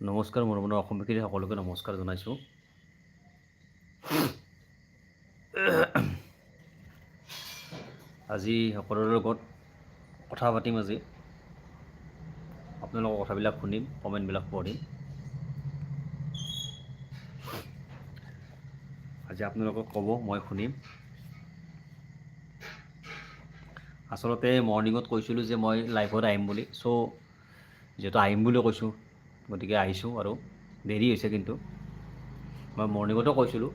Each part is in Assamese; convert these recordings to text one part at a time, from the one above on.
নমস্কাৰ মোৰ মনৰ অসমবাসী সকলোকে নমস্কাৰ জনাইছোঁ। আজি সকলোৰে লগত কথা পাতিম আজি। আপোনালোকৰ কথাবিলাক শুনিম কমেণ্টবিলাক পঢ়িম। আজি আপোনালোকক ক'ব মই শুনিম। আচলতে মৰ্ণিঙত কৈছিলোঁ যে মই লাইভত আহিম বুলি। চ' যিহেতু আহিম বুলি কৈছোঁ গতিকে আহিছোঁ আৰু। দেৰি হৈছে কিন্তু। মই মৰ্ণিঙতো কৈছিলোঁ,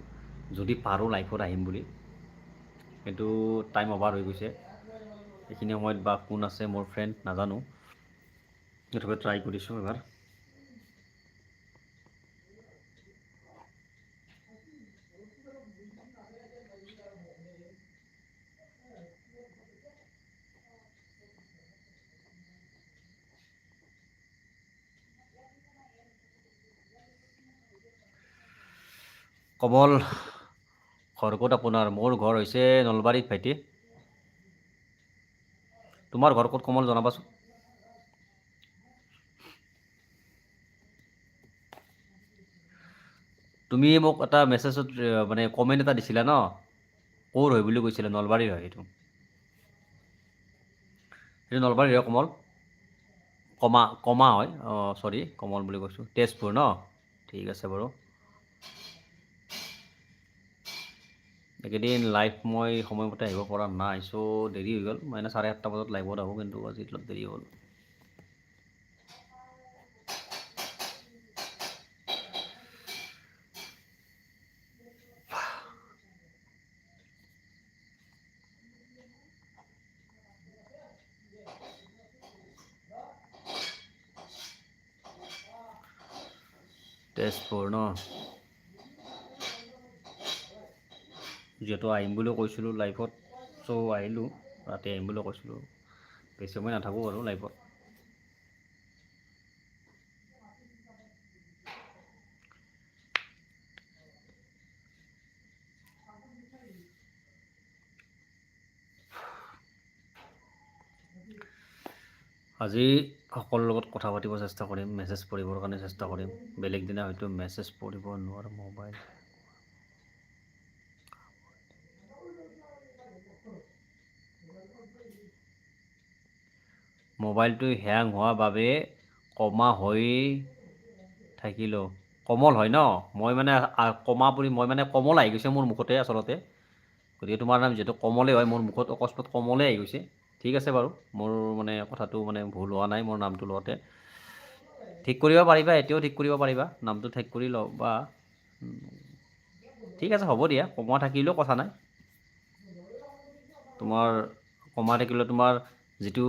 যদি পাৰোঁ লাইফত আহিম বুলি। কিন্তু টাইম অভাৰ হৈ গৈছে। এইখিনি সময়ত বা কোন আছে মোৰ ফ্ৰেণ্ড নাজানো। তথাপি ট্ৰাই কৰিছোঁ এবাৰ। কমল ঘৰ ক'ত আপোনাৰ? মোৰ ঘৰ হৈছে নলবাৰীত ভাইটি। তোমাৰ ঘৰ ক'ত কমল জনাবাচোন? তুমি মোক এটা মেছেজত মানে কমেণ্ট এটা দিছিলা ন? ক'ৰ হয় বুলি কৈছিলা? নলবাৰীৰ হয় এইটো এইটো নলবাৰীৰ হয় কমল। কমা কমা হয়। অঁ চৰি কমল বুলি কৈছোঁ। তেজপুৰ ন? ঠিক আছে বাৰু। এইকেইদিন লাইভ মই সময়মতে আহিব পৰা নাই চ' দেৰি হৈ গ'ল। মই এনে চাৰে আঠটা বজাত লাইভত আহোঁ কিন্তু আজি অলপ দেৰি হ'ল। যিহেতু আহিম বুলি কৈছিলোঁ লাইভত চ' আহিলোঁ ৰাতি আহিম বুলি কৈছিলোঁ। বেছি সময় নাথাকোঁ আৰু লাইভত আজি সকলোৰ লগত কথা পাতিব চেষ্টা কৰিম মেছেজ পঢ়িবৰ কাৰণে চেষ্টা কৰিম। বেলেগ দিনা হয়তো মেছেজ পঢ়িব নোৱাৰোঁ মোবাইল মোবাইলটো হেং হোৱা বাবে কমা হৈ থাকিলোঁ। কমল হয় ন? মই মানে কমা বুলি মই মানে কমল আহি গৈছে মোৰ মুখতে আচলতে। গতিকে তোমাৰ নাম যিহেতু কমলে হয় মোৰ মুখত অকস্মাত কমলে আহি গৈছে। ঠিক আছে বাৰু মোৰ মানে কথাটো মানে ভুল হোৱা নাই মোৰ নামটো লওঁতে ঠিক কৰিব পাৰিবা এতিয়াও ঠিক কৰিব পাৰিবা নামটো ঠিক কৰি ল'বা। ঠিক আছে হ'ব দিয়া কমা থাকিলেও কথা নাই। তোমাৰ কমা থাকিলেও তোমাৰ যিটো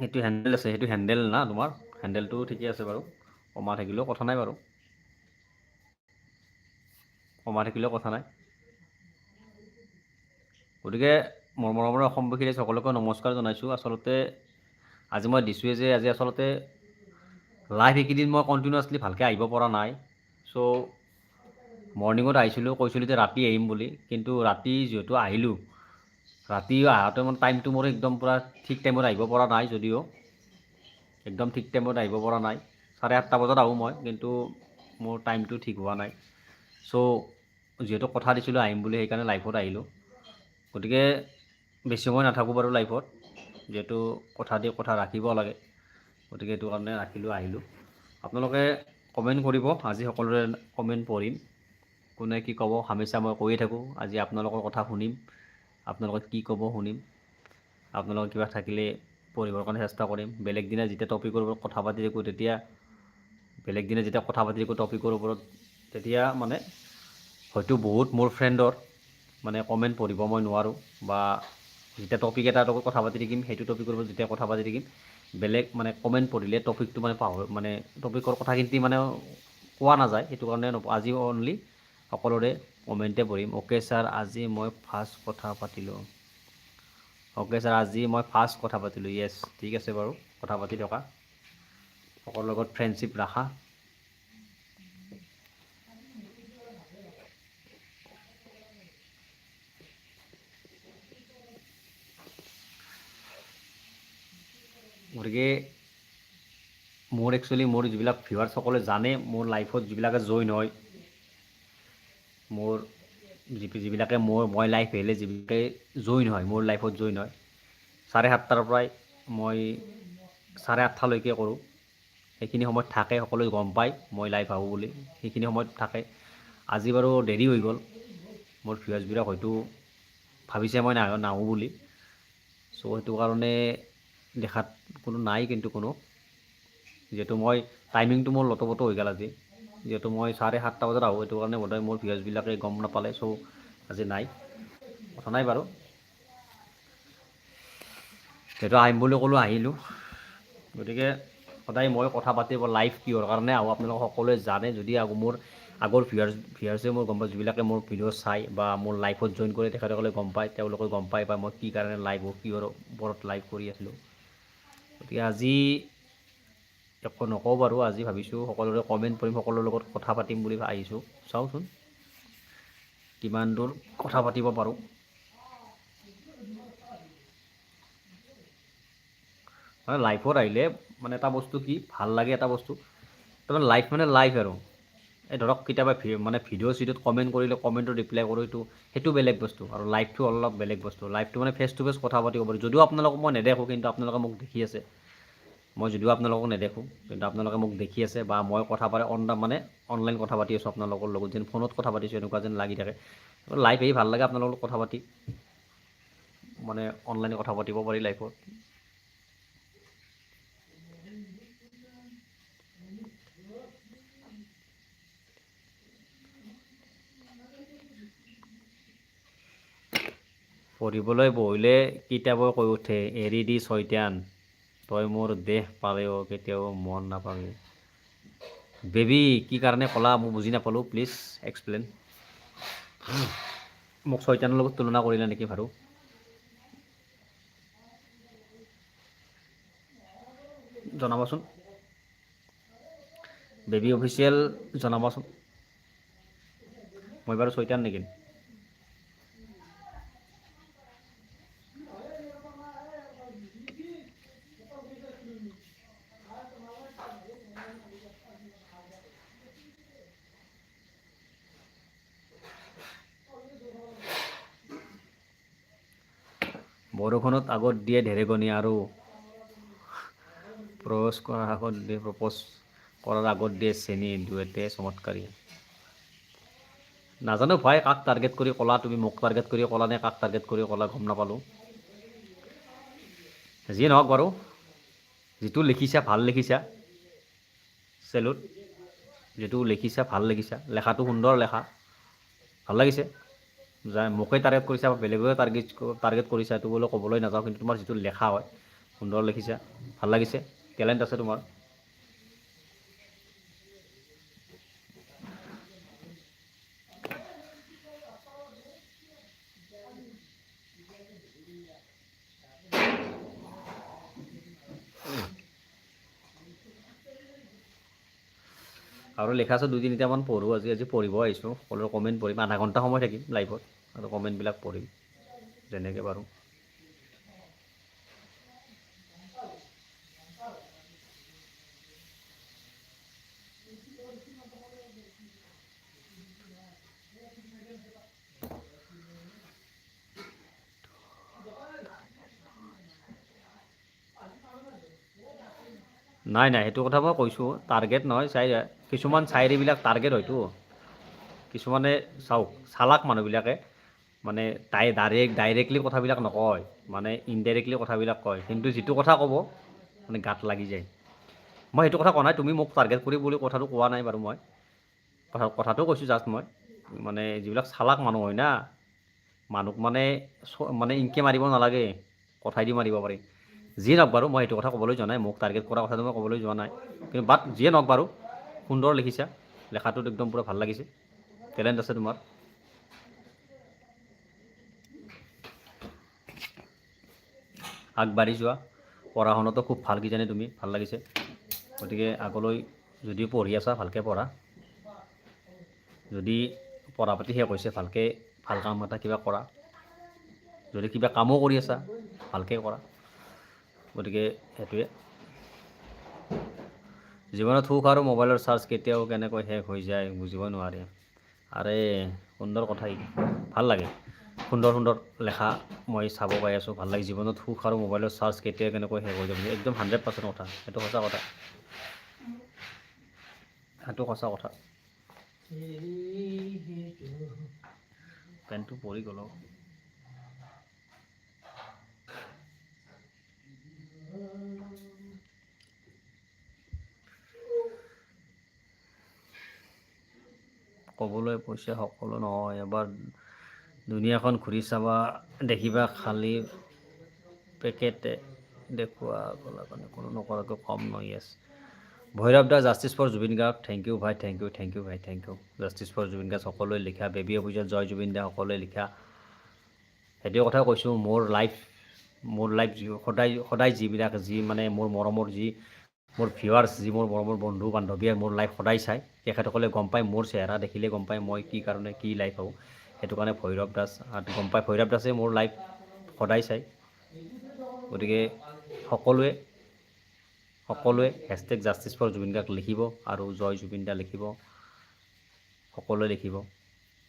সেইটো হেণ্ডেল আছে সেইটো হেণ্ডেল না তোমাৰ? হেণ্ডেলটো ঠিকে আছে বাৰু। কমা থাকিলেও কথা নাই বাৰু। কমা থাকিলেও কথা নাই। গতিকে মোৰ মৰমৰ অসমবাসী ৰাইজ সকলোকে নমস্কাৰ জনাইছোঁ। আচলতে আজি মই দিছোঁৱে যে আজি আচলতে লাইভ এইকেইদিন মই কণ্টিনিউৱাছলি ভালকৈ আহিব পৰা নাই। চ' মৰ্ণিঙত আহিছিলোঁ কৈছিলোঁ যে ৰাতি আহিম বুলি। কিন্তু ৰাতি যিহেতু আহিলোঁ ৰাতি আহাতে মানে টাইমটো মোৰ একদম পূৰা ঠিক টাইমত আহিব পৰা নাই যদিও। একদম ঠিক টাইমত আহিব পৰা নাই। চাৰে আঠটা বজাত আহোঁ মই কিন্তু মোৰ টাইমটো ঠিক হোৱা নাই। চ' যিহেতু কথা দিছিলোঁ আহিম বুলি সেইকাৰণে লাইভত আহিলোঁ। গতিকে বেছি সময় নাথাকোঁ বাৰু লাইভত যিহেতু কথা দি কথা ৰাখিব লাগে। গতিকে সেইটো কাৰণে ৰাখিলোঁ আহিলোঁ। আপোনালোকে কমেণ্ট কৰিব আজি সকলোৰে কমেণ্ট পঢ়িম। কোনে কি ক'ব হামেচা মই কৈয়ে থাকোঁ। আজি আপোনালোকৰ কথা শুনিম। আপোনালোকে কি ক'ব শুনিম। আপোনালোকৰ কিবা থাকিলে পঢ়িবৰ কাৰণে চেষ্টা কৰিম। বেলেগ দিনা যেতিয়া টপিকৰ ওপৰত কথা পাতি থাকোঁ তেতিয়া, বেলেগ দিনা যেতিয়া কথা পাতি থাকোঁ টপিকৰ ওপৰত, তেতিয়া মানে হয়তো বহুত মোৰ ফ্ৰেণ্ডৰ মানে কমেণ্ট পঢ়িব মই নোৱাৰোঁ বা যেতিয়া টপিক এটাৰ লগত কথা পাতি থাকিম, সেইটো টপিকৰ ওপৰত যেতিয়া কথা পাতি থাকিম, বেলেগ মানে কমেণ্ট পঢ়িলে টপিকটো মানে পাহৰ মানে টপিকৰ কথাখিনি মানে কোৱা নাযায়। সেইটো কাৰণে আজি অনলি সকলোৰে কমেণ্টে পঢ়িম। অ'কে ছাৰ আজি মই ফাৰ্ষ্ট কথা পাতিলোঁ। অ'কে ছাৰ আজি মই ফাৰ্ষ্ট কথা পাতিলোঁ য়েছ ঠিক আছে বাৰু কথা পাতি থকা। সকলোৰ লগত ফ্ৰেণ্ডশ্বিপ ৰাখা। গতিকে মোৰ একচুৱেলি মোৰ যিবিলাক ভিউৱাৰ্ছসকলে জানে মোৰ লাইফত যিবিলাকে জইন হয় মোৰ যিবিলাকে মোৰ মই লাইফ আহিলে যিবিলাকে জইন হয় মোৰ লাইফত জইন হয় চাৰে সাতটাৰ পৰাই মই চাৰে আঠটালৈকে কৰোঁ। সেইখিনি সময়ত থাকে সকলোৱে গম পায় মই লাইভ আহোঁ বুলি। সেইখিনি সময়ত থাকে। আজি বাৰু দেৰি হৈ গ'ল। মোৰ ভিউৱাৰ্ছবিলাক হয়তো ভাবিছে মই নাহ নাহোঁ বুলি। চ' সেইটো কাৰণে দেখাত কোনো নাই কিন্তু কোনো। যিহেতু মই টাইমিংটো মোৰ লটপট হৈ গ'ল আজি। যিহেতু মই চাৰে সাতটা বজাত আহোঁ সেইটো কাৰণে বোধহয় মোৰ ভিউৱাৰ্ছবিলাকে গম নাপালে চ' আজি নাই। কথা নাই বাৰু। যিহেতু আহিম বুলি ক'লোঁ আহিলোঁ। গতিকে সদায় মই কথা পাতিব লাইভ কিহৰ কাৰণে আহোঁ আপোনালোকে সকলোৱে জানে যদি আগৰ মোৰ আগৰ ভিউৱাৰ্ছ ভিউৱাৰ্ছে মোৰ গম পায় যিবিলাকে মোৰ ভিডিঅ' চাই বা মোৰ লাইফত জইন কৰি তেখেতসকলে গম পায় তেওঁলোকে গম পায় বা মই কি কাৰণে লাইভ হওঁ কিহৰ ওপৰত লাইভ কৰি আছিলোঁ। গতিকে আজি একো নকওঁ বাৰু, আজি ভাবিছোঁ সকলোৰে কমেণ্ট কৰিম সকলোৰে লগত কথা পাতিম বুলি আহিছোঁ। চাওঁচোন কিমান দূৰ কথা পাতিব পাৰোঁ। মানে লাইফত আহিলে মানে এটা বস্তু কি, ভালো লাগে এটা বস্তু। তাৰমানে লাইফ মানে লাইফ আৰু। এই ধৰক কেতিয়াবা মানে ভিডিঅ' চিডিঅ'ত কমেণ্ট কৰিলে কমেণ্টত ৰিপ্লাই কৰোঁ, এইটো সেইটো বেলেগ বস্তু। আৰু লাইফটো অলপ বেলেগ বস্তু। লাইফটো মানে ফেচ টু ফেচ কথা পাতিব পাৰি। যদিও আপোনালোকক মই নেদেখোঁ, কিন্তু আপোনালোকে মোক দেখি আছে। মই যদিও আপোনালোকক নেদেখোঁ কিন্তু আপোনালোকে মোক দেখি আছে বা মই কথা পাতি অন মানে অনলাইন কথা পাতি আছোঁ আপোনালোকৰ লগত যেন ফোনত কথা পাতিছোঁ এনেকুৱা যেন লাগি থাকে। লাইফ আহি ভাল লাগে আপোনালোকৰ কথা পাতি। মানে অনলাইনে কথা পাতিব পাৰি লাইফত পঢ়িবলৈ বহিলে কিতাপে কৈ উঠে এৰি দি ছয়তান তই মোৰ দেহ পালেও কেতিয়াও মন নাপাবি। বেবী কি কাৰণে ক'লা মই বুজি নাপালোঁ প্লিজ এক্সপ্লেইন মোক ছয়তানৰ লগত তুলনা কৰিলা নেকি বাৰু জনাবচোন। বেবী অফিচিয়েল জনাবচোন। মই বাৰু ছয়তান নেকি বৰষুণত আগত দিয়ে ঢেৰেকণি আৰু প্ৰপ'জ কৰাৰ আগত দিয়ে প্ৰপ'জ কৰাৰ আগত দিয়ে চেনি দুয়োতে চমৎকাৰী নাজানো ভাই কাক টাৰ্গেট কৰি ক'লা তুমি মোক টাৰ্গেট কৰি ক'লা নে কাক টাৰ্গেট কৰি ক'লা গম নাপালোঁ যিয়ে নহওক বাৰু যিটো লিখিছা ভাল লিখিছা চেলুট যিটো লিখিছা ভাল লিখিছা লেখাটো সুন্দৰ লেখা ভাল লাগিছে যে মোকে টাৰ্গেট কৰিছা বা বেলেগেও টাৰ্গেট টাৰ্গেট কৰিছা এইটো বোলে ক'বলৈ নাযাওঁ কিন্তু তোমাৰ যিটো লেখা হয় সুন্দৰ লিখিছা ভাল লাগিছে টেলেণ্ট আছে তোমাৰ। আৰু লেখা আছে দুই তিনিটামান পঢ়োঁ আজি আজি পঢ়িব আহিছোঁ। সকলোৰে কমেণ্ট পঢ়িম। আধা ঘণ্টা সময় থাকিম লাইভত আৰু কমেণ্টবিলাক পঢ়িম। যেনেকৈ পাৰোঁ নাই নাই, সেইটো কথা মই কৈছোঁ। টাৰ্গেট নহয়, চাই, কিছুমান চায়েৰীবিলাক টাৰ্গেট হয়তো। কিছুমানে চাওক, চালাক মানুহবিলাকে মানে তাই ডাইৰেক্ট ডাইৰেক্টলি কথাবিলাক নকয় মানে ইনডাইৰেক্টলি কথাবিলাক কয়। কিন্তু যিটো কথা ক'ব মানে গাত লাগি যায়। মই সেইটো কথা কোৱা নাই, তুমি মোক টাৰ্গেট কৰি বুলি কথাটো কোৱা নাই বাৰু মই। কথা, কথাটো কৈছোঁ জাষ্ট মই। মানে যিবিলাক চালাক মানুহ হয় না, মানুহক মানে মানে ইনকে মাৰিব নালাগে, কথাই দি মাৰিব পাৰি। যিয়ে নহওক বাৰু, মই সেইটো কথা ক'বলৈ যোৱা নাই, মোক টাৰ্গেট কৰা কথাটো মই ক'বলৈ যোৱা নাই। কিন্তু বাট যিয়ে নহওক বাৰু, সুন্দৰ লিখিছা, লেখাটোত একদম পূৰা ভালো লাগিছে টেলেণ্ট আছে তোমাৰ। আগবাঢ়ি যোৱা, পঢ়া শুনাতো খুব ভালো কিজানি তুমি, ভালো লাগিছে। গতিকে আগলৈ যদি পঢ়ি আছা, ভালকৈ পঢ়া। যদি পঢ়া পাতি শেষ হৈছে, ভালকৈ ভালো কাম এটা কিবা কৰা। যদি কিবা কামো কৰি আছা, ভালকৈ কৰা। গতিকে সেইটোৱে। জীৱনত সুখ আৰু মোবাইলৰ চাৰ্জ কেতিয়াও কেনেকৈ শেষ হৈ যায় বুজিব নোৱাৰি। আৰে, সুন্দৰ কথা ভালো লাগে। সুন্দৰ সুন্দৰ লেখা মই চাব পাই আছোঁ, ভালো লাগে। জীৱনত সুখ আৰু মোবাইলৰ চাৰ্জ কেতিয়া কেনেকৈ শেষ হৈ যাব একদম হাণ্ড্ৰেড পাৰ্চেণ্ট কথা, সেইটো সঁচা কথা। সেইটো সঁচা কথা। পেনটো পৰি গ'ল ক'বলৈ পইচা সকলো নহয় এবাৰ দুনীয়াখন ঘূৰি চাবা দেখিবা খালী পেকেটে দেখুওৱা কলাকানে কোনো নকৰাকৈ কম নহয় yes Bhairav da justice for Zubeen Garg thank you ভাই থেংক ইউ থেংক ইউ ভাই thank you justice for Zubeen Garg সকলোৱে লিখা বেবী অভিযান জয় জুবিন দা সকলোৱে লিখা। সেইটো কথা কৈছোঁ মোৰ লাইফ মোৰ লাইফ যি, সদায় সদায় যিবিলাক যি মানে মোৰ মৰমৰ যি, মোৰ ভিউৱাৰ্ছ যি মোৰ মৰমৰ বন্ধু বান্ধৱীয়ে মোৰ লাইফ সদায় চায়, তেখেতসকলে গম পায় মোৰ চেহেৰা দেখিলে গম পায় মই কি কাৰণে কি লাইফ হওঁ সেইটো কাৰণে ভৈৰৱ দাস গম পায়। ভৈৰৱ দাসে মোৰ লাইফ সদায় চায়। গতিকে সকলোৱে সকলোৱে hashtag justice for Zubeen Garg লিখিব আৰু জয় জুবিন দা লিখিব। সকলোৱে লিখিব।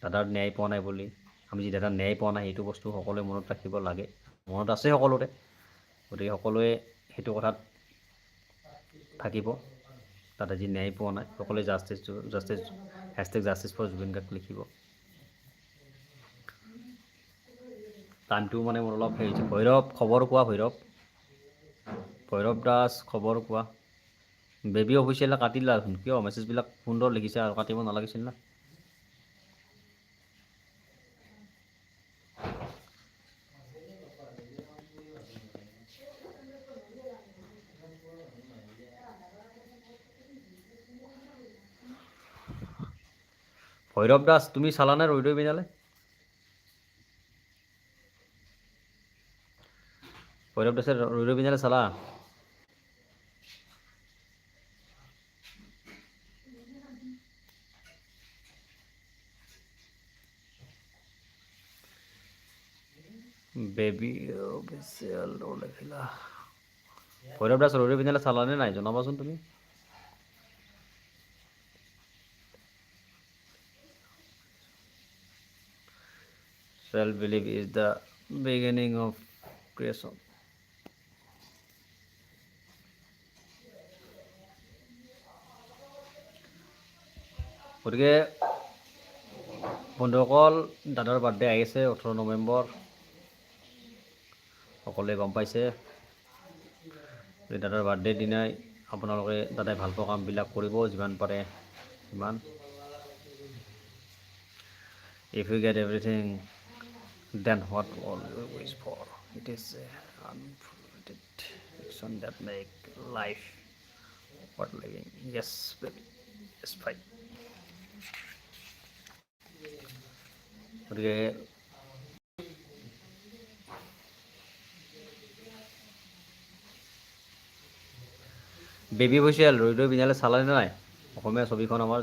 দাদাৰ ন্যায় পোৱা নাই বুলি। আমি যি দাদাৰ ন্যায় পোৱা নাই, সেইটো বস্তু সকলোৱে মনত ৰাখিব লাগে। মনত আছে সকলোৰে গতিকে সকলোৱে সেইটো কথাত থাকিব। তাতে যি ন্যায় পোৱা নাই। সকলোৱে justice justice hashtag justice for Zubeen Garg লিখিব। টাইমটো মানে মোৰ অলপ হেৰি হৈছে। ভৈৰৱ খবৰ কোৱা ভৈৰৱ। ভৈৰৱ দাস খবৰ কোৱা। বেবী অফিচিয়েলে কাটিলা কিয়? মেছেজবিলাক সুন্দৰ লিখিছে আৰু কাটিব নালাগিছিল না। ভৈরব দাস, তুমি চালানে রই রই বেজালে ভৈরব দাসের রই বেজালে সালা? বেবি ভৈরব দাস রবি বিনালে চালানে নাই জনাবাচোন তুমি? Self belief is the beginning of creation. গতিকে বন্ধুসকল দাদাৰ বাৰ্থডে আহি আছে ওঠৰ নৱেম্বৰ সকলোৱে গম পাইছে দাদাৰ বাৰ্থডেৰ দিনাই আপোনালোকে দাদাই ভালো পোৱা কামবিলাক কৰিব যিমান পাৰে সিমান If you get everything, then what all you wish for? It is uh, unfulfilled action that make life worth living. Yes, baby. Yes, fine. গতিকে বেবী অফিচিয়েল ৰৈ ৰৈ বিনালে চালানে নাই অসমীয়া ছবিখন আমাৰ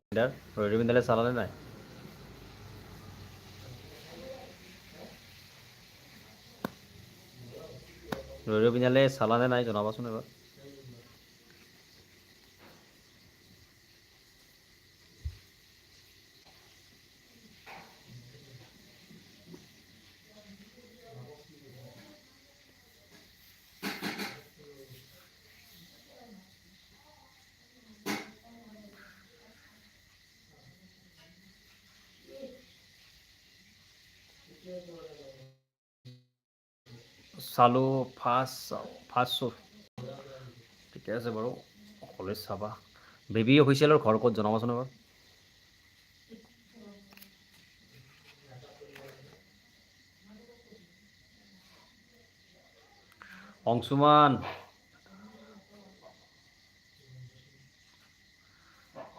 ৰৈ ৰৈ বিনালে চালানে নাই ৰৈ রবিনালে চালানে নাই জনাবাচোন এবাৰ। চালোঁ ফাৰ্ষ্ট ফাৰ্ষ্ট শ্ব' ঠিকে আছে বাৰু সকলোৱে চাবা। বেবী অফিচিয়েলৰ ঘৰ ক'ত জনাবাচোন এবাৰ। অংশুমান।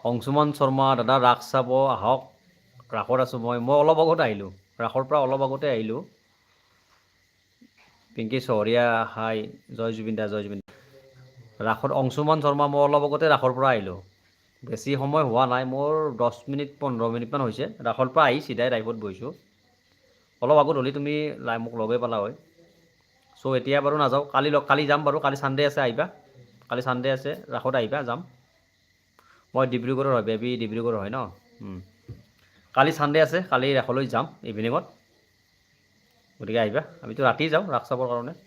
অংশুমান শৰ্মা দাদা ৰাস চাব আহক। ৰাসত আছোঁ মই মই অলপ আগত আহিলোঁ। ৰাসৰ পৰা অলপ আগতে আহিলোঁ। পিংকি চহৰীয়া হাই জয় জুবিন দা জয় জুবিন ৰাসত অংশুমান শৰ্মা মই অলপ আগতে ৰাসৰ পৰা আহিলোঁ। বেছি সময় হোৱা নাই মোৰ দহ মিনিট পোন্ধৰ মিনিটমান হৈছে। ৰাসৰ পৰা আহি চিধাই লাইভত বহিছোঁ। অলপ আগত হ'লে তুমি লাই মোক লগেই পালা হয়। চ' এতিয়া বাৰু নাযাওঁ। কালি লগ কালি যাম বাৰু। কালি ছানডে আছে আহিবা। কালি ছানডে আছে ৰাসত আহিবা যাম। মই ডিব্ৰুগড়ৰ হয় বেবী ডিব্ৰুগড়ৰ হয় ন। কালি ছানডে আছে কালি ৰাসলৈ যাম ইভিনিঙত গতিকে আহিবা। আমিতো ৰাতি যাওঁ, ৰাস চাবৰ কাৰণে।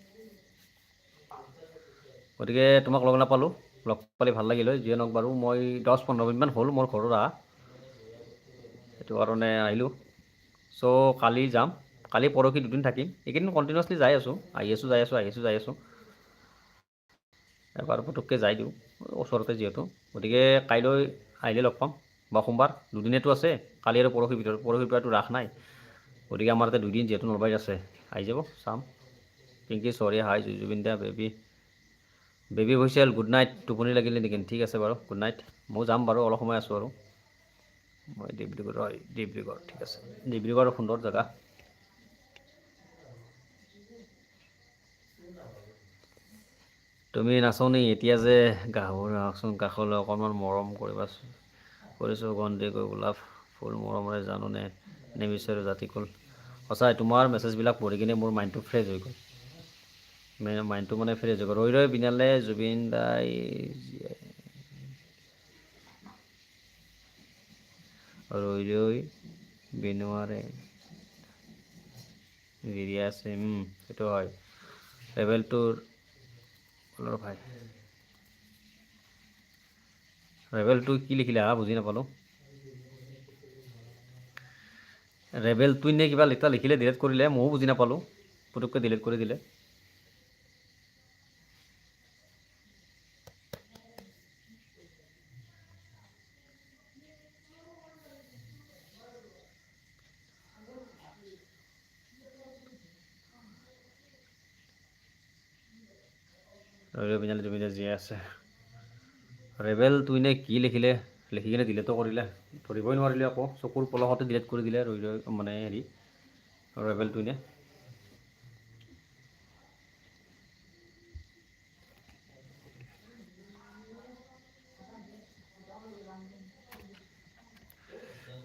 গতিকে তোমাক লগ নাপালোঁ। লগ পালে ভালো লাগিল হয়, যিয়ে নহওক বাৰু। মই দহ পোন্ধৰ মিনিটমান হ'ল মোৰ ঘৰত অহা সেইটো কাৰণে আহিলোঁ। চ' কালি যাম। কালি পৰহি দুদিন থাকিম। এইকেইদিন কণ্টিনিউৱাছলি যাই আছোঁ। আহি আছোঁ, যাই আছোঁ, আহি আছোঁ, যাই আছোঁ। এবাৰ পুটুককৈ যাই দিওঁ, ওচৰতে যিহেতু। গতিকে কাইলৈ আহিলে লগ পাম। বা সোমবাৰ দুদিনেতো আছে। কালি আৰু পৰহিৰ ভিতৰত পৰহিৰ পৰাতো ৰাস নাই। গতিকে আমাৰ তাতে দুদিন যিহেতু নলবাৰীত আছে আহি যাব চাম। পিংকি চৰি হাই জুবিন দা বেবী। বেবী হৈছিল গুড নাইট টোপনি লাগিলে নেকি? ঠিক আছে বাৰু গুড নাইট। মই যাম বাৰু অলপ সময় আছোঁ আৰু। মই ডিব্ৰুগড় হয় ডিব্ৰুগড় ঠিক আছে। ডিব্ৰুগড় সুন্দৰ জেগা। তুমি নাচনি এতিয়া যে গাহৰি আহকচোন কাষলৈ অকণমান মৰম কৰিবা কৰিছোঁ গন্ধি গৈ গোলাপ ফুল মৰমৰে জানোনে? নিবিচাৰোঁ জাতিকুল। সঁচাই, তোমাৰ মেছেজবিলাক পঢ়ি কিনে মোৰ মাইণ্ডটো ফ্ৰেছ হৈ গ'ল। মাইণ্ডটো মানে ফ্ৰেছ হৈ গ'ল। ৰৈ ৰৈ বিনালে জুবিন দাই ৰৈ ৰৈ বিনোৱাৰে গিৰিয়া আছে। সেইটো হয়। লেভেলটোৰ ভাই ৰেবেলটো কি লিখিলে বুজি নাপালোঁ। ৰেবেল টুইন নে কিবা লিখা লিখিলে ডিলিট কৰিলে, ময়ো বুজি নাপালোঁ। পুটুককৈ ডিলিট কৰি দিলে। ৰৈ পিনে তুমি জীয়াই আছে। ৰেবেল টুইনে কি লিখিলে? লিখি কিনে ডিলিটো কৰিলে, ধৰিবই নোৱাৰিলে আকৌ, চকুৰ পলকতে ডিলিট কৰি দিলে, ৰৈ ৰৈ মানে হেৰি rebel টুইনে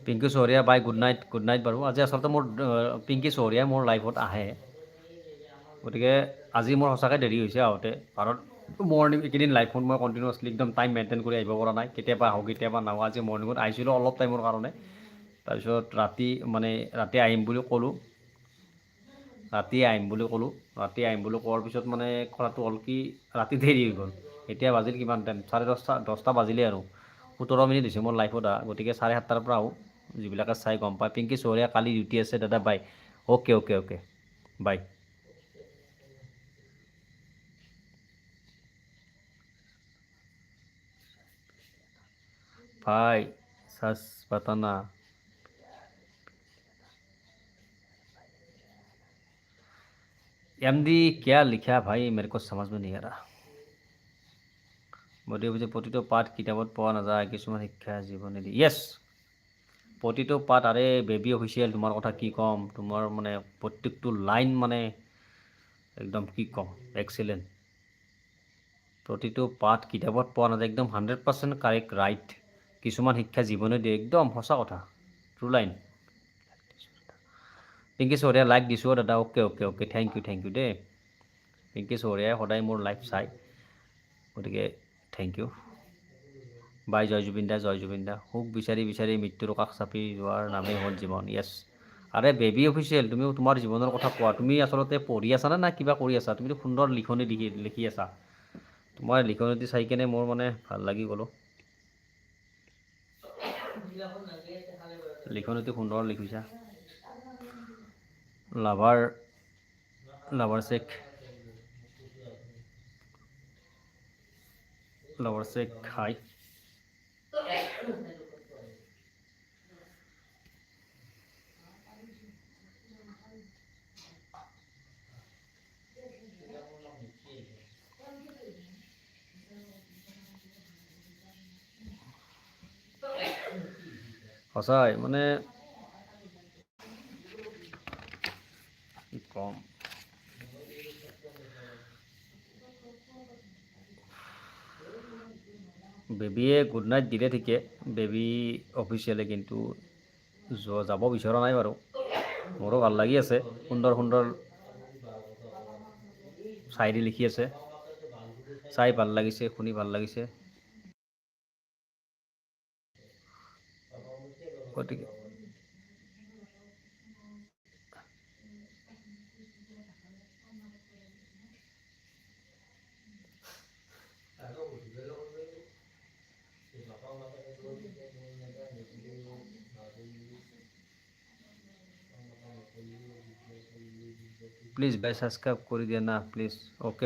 Pinky Saharia bye good night good night বাৰু। আজি আচলতে মোৰ পিংকি চহৰীয়াই মোৰ লাইফত আহে। গতিকে আজি মোৰ সঁচাকৈ দেৰি হৈছে আহোঁতে, কাৰণ মৰ্ণিং এইকেইদিন লাইফত মই কণ্টিনিউৱাছলি একদম টাইম মেইনটেইন কৰি আহিব পৰা নাই। কেতিয়াবা আহোঁ, কেতিয়াবা নাহোঁ। আজি মৰ্ণিঙত আহিছিলোঁ অলপ টাইমৰ কাৰণে। তাৰপিছত ৰাতি মানে ৰাতি আহিম বুলি ক'লোঁ। ৰাতি আহিম বুলি ক'লোঁ। ৰাতি আহিম বুলি কোৱাৰ পিছত মানে কথাটো হ'ল কি, ৰাতি দেৰি হৈ গ'ল। এতিয়া বাজিল কিমান টাইম চাৰে দহটা দহটা বাজিলে আৰু। সোতৰ মিনিট হৈছে মোৰ লাইফত আহা। গতিকে চাৰে সাতটাৰ পৰা আহোঁ। যিবিলাকে চাই গম পায়। পিংকি চহৰীয়া কালি ডিউটি আছে, দাদা bye okay okay okay bye भाई सच बताना एमडी क्या लिखा भाई मेरे को समझ में नहीं आ रहा গতিকে বুজি প্ৰতিটো পাঠ কিতাপত পোৱা নাযায় কিছুমান শিক্ষা জীৱনে দিয়ে য়েছ প্ৰতিটো পাঠ আৰে বেবী অফিচিয়েল তোমাৰ কথা কি ক'ম তোমাৰ মানে প্ৰত্যেকটো লাইন মানে একদম কি ক'ম এক্সিলেণ্ট প্ৰতিটো পাঠ কিতাপত পোৱা নাযায় একদম হাণ্ড্ৰেড পাৰ্চেণ্ট কাৰেক্ট ৰাইট কিছুমান শিক্ষা জীৱনে দিয়ে। একদম সঁচা কথা। ট্ৰু লাইন পিংকি চহৰীয়া লাইক দিছোঁ দাদা। Okay okay okay thank you thank you দেই। পিংকি চহৰীয়াই সদায় মোৰ লাইফ চাই। গতিকে থেংক ইউ বাই জয় জুবিন দা জয় জুবিন দা। সুখ বিচাৰি বিচাৰি মৃত্যুৰ কাষ চাপি যোৱাৰ নামেই হ'ল জীৱন। য়েছ আৰে বেবী অফিচিয়েল তুমি তোমাৰ জীৱনৰ কথা কোৱা। তুমি আচলতে পঢ়ি আছানে না কিবা কৰি আছা? তুমিতো সুন্দৰ লিখনি লিখি লিখি আছা। তোমাৰ লিখনিটো চাই কেনে মোৰ মানে ভাল লাগি গ'লো লিখনিটো সুন্দৰ লিখিছা। Lover lover check lover check হাই। সঁচাই মানে ক'ম? বেবীয়ে গুড নাইট দিলে ঠিকে, বেবী অফিচিয়েলে কিন্তু যাব বিচৰা নাই বাৰু। মোৰো ভালো লাগি আছে, সুন্দৰ সুন্দৰ চাইৰি লিখি আছে। চাই ভালো লাগিছে, শুনি ভালো লাগিছে। গতিকে প্লিজ ভাই সাবস্ক্রাইব করে দিয়ে না প্লিজ ওকে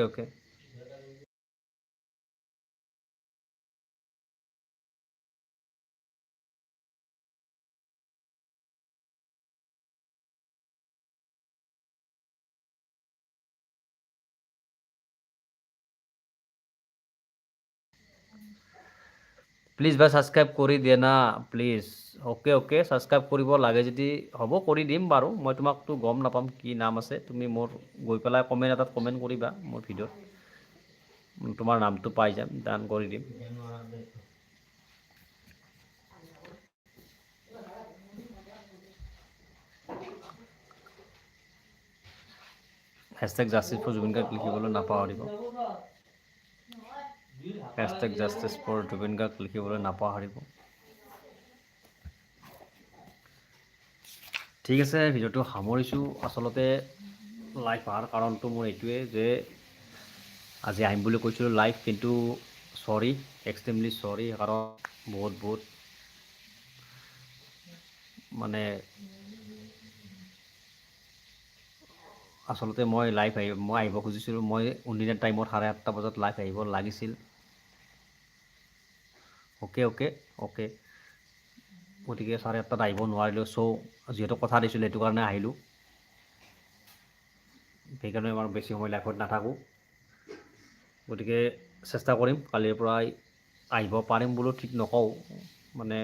প্লিজ ভাই ছাবস্ক্ৰাইব কৰি দিয়ে না প্লিজ অ'কে অ'কে ছাবস্ক্ৰাইব কৰিব লাগে যদি হ'ব, কৰি দিম বাৰু। মই তোমাকতো গম নাপাম কি নাম আছে। তুমি মোৰ গৈ পেলাই কমেণ্ট এটাত কমেণ্ট কৰিবা মোৰ ভিডিঅ'ত। তোমাৰ নামটো পাই যাম ডান কৰি দিম। Hashtag justice for Zubeen Garg লিখিবলৈ নাপাহৰিব। Hashtag justice for Zubeen Garg লিখিবলৈ নাপাহৰিব ঠিক আছে ভিডিঅ'টো সামৰিছোঁ। আচলতে লাইভ অহাৰ কাৰণটো মোৰ এইটোৱে যে আজি আহিম বুলি কৈছিলোঁ লাইভ কিন্তু চৰি এক্সট্ৰিমলি চৰি কাৰণ বহুত বহুত মানে আচলতে মই লাইভ আহি মই আহিব খুজিছিলোঁ। মই উন্দিনা টাইমত চাৰে আঠটা বজাত লাইভ আহিব লাগিছিল। Okay okay okay. গতিকে চাৰে আঠটাত আহিব নোৱাৰিলোঁ চ' যিহেতু কথা দিছিলোঁ সেইটো কাৰণে আহিলোঁ। সেইকাৰণে আমাৰ বেছি সময় লাইভত নাথাকোঁ। গতিকে চেষ্টা কৰিম, কালিৰ পৰাই আহিব পাৰিম বুলিও ঠিক নকওঁ। মানে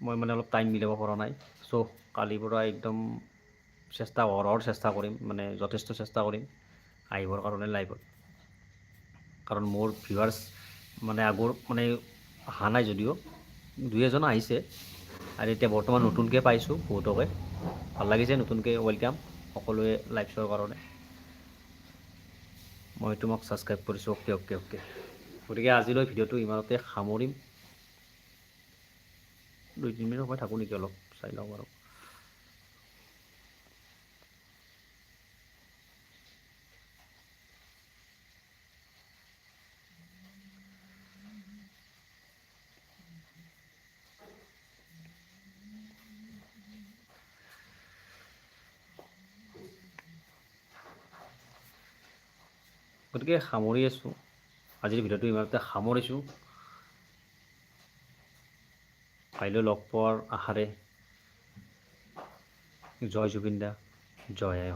মই মানে অলপ টাইম মিলাব পৰা নাই। চ' কালিৰ পৰা একদম চেষ্টা অহৰহৰ চেষ্টা কৰিম মানে যথেষ্ট চেষ্টা কৰিম আহিবৰ কাৰণে লাইভত কাৰণ মোৰ ভিউৱাৰ্ছ মানে আগৰ মানে অহা নাই যদিও। দুই এজন আহিছে। আৰু এতিয়া বৰ্তমান নতুনকৈ পাইছোঁ বহুতকে ভালো লাগিছে নতুনকৈ ৱেলকাম সকলোৱে লাইভ চোৱাৰ কাৰণে। মই তোমাক ছাবস্ক্ৰাইব কৰিছোঁ অ'কে অ'কে অ'কে গতিকে আজিলৈ ভিডিঅ'টো ইমানতে সামৰিম। দুই তিনি মিনিট সময় থাকোঁ নেকি অলপ? চাই লওঁ বাৰু। গতিকে সামৰি আছোঁ। আজিৰ ভিডিঅ'টো ইমানতে সামৰিছোঁ। কাইলৈ লগ পোৱাৰ আশাৰে। জয় জুবিন দা, জয় আই